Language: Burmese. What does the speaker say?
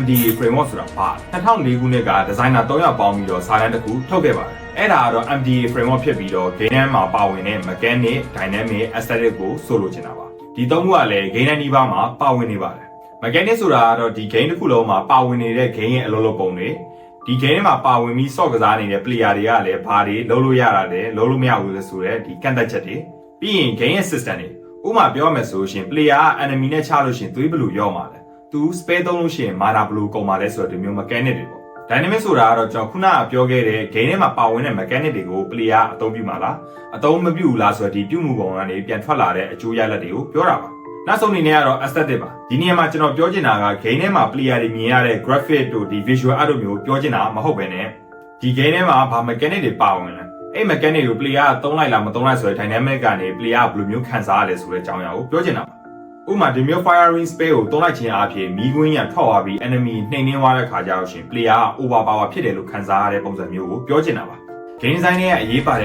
MDA framework ဆိုတာပါ2004ခုနှစ်ကဒီဇိုင်နာ3ယောက်ပေါင်းပြီးတော့စာတမ်းတစ်ခုထုတ်ခဲ့ပါတယ်အဲ့ဒါကတော့ MDA framework ဖြစ်ပြီးတော့ game ထဲမှာပါဝင်တဲ့ mechanic dynamic aesthetic ကိုဆိုလိုချင်တာပါဒီသုံးခုကလည်း game နဲ့နှီးပါးမှာပါဝင်နေပါတယ် mechanic ဆိုတာကတော့ဒီ game တစ်ခုလုံးမှာပါဝင်နေတဲ့ game ရဲ့အလုပ်လုပ်ပုံတွေဒီ game ထဲမှာပါဝင်ပြီး soft ကစားနေတဲ့ player တွေကလည်းဘာတွေလုပ်လို့ရတာလဲလုပ်လို့မရဘူးလဲဆိုတဲ့ဒီကန့်သက်ချက်တွေပြီးရင် game ရဲ့ system တွေဥပမာပြောမယ်ဆိုရှင် player က enemy နဲ့ချလို့ရှင်သွေးဘယ်လိုရော့မှာလဲ သူ spare သုံးလို့ရှိရင် mana ဘယ်လိုကုန်ပါလဲဆိုတော့ဒီမျိုး mechanic တွေပေါ့ dynamic ဆိုတာကတော့ကျွန်တော်ခုနကပြောခဲ့တဲ့ game ထဲမှာပါဝင်တဲ့ mechanic တွေကို player အသုံးပြုမှာလားအသုံးမပြုဘူးလားဆိုတော့ဒီပြုမှုပုံကနေပြန်ထွက်လာတဲ့အကျိုးရလဒ်တွေကိုပြောတာပါနောက်ဆုံးအနေနဲ့ကတော့ aesthetic ပါဒီနေရာမှာကျွန်တော်ပြောချင်တာက game ထဲမှာ player တွေမြင်ရတဲ့ graphic တို့ဒီ visual art တို့မျိုးပြောချင်တာမဟုတ်ပဲねဒီ game ထဲမှာဘာ mechanic တွေပါဝင်လဲအဲ့ mechanic ကို player ကသုံးလိုက်လားမသုံးလိုက်ဆိုတဲ့ dynamic ကနေ player ကဘယ်လိုမျိုးခံစားရလဲဆိုတဲ့အကြောင်းအရာကိုပြောချင်တာပါ ဥပမာဒီမျိုး firing spell ကိုတွန်းလိုက်ခြင်းအပြင်မီးကွင်းရထွက်သွားပြီး enemy နှိမ်နှင်းသွားတဲ့ခါကျတော့ရှင် player က over power ဖြစ်တယ်လို့ခံစားရတဲ့ပုံစံမျိုးကိုပြောချင်တာပါ game design ရဲ့အရေးပါတဲ့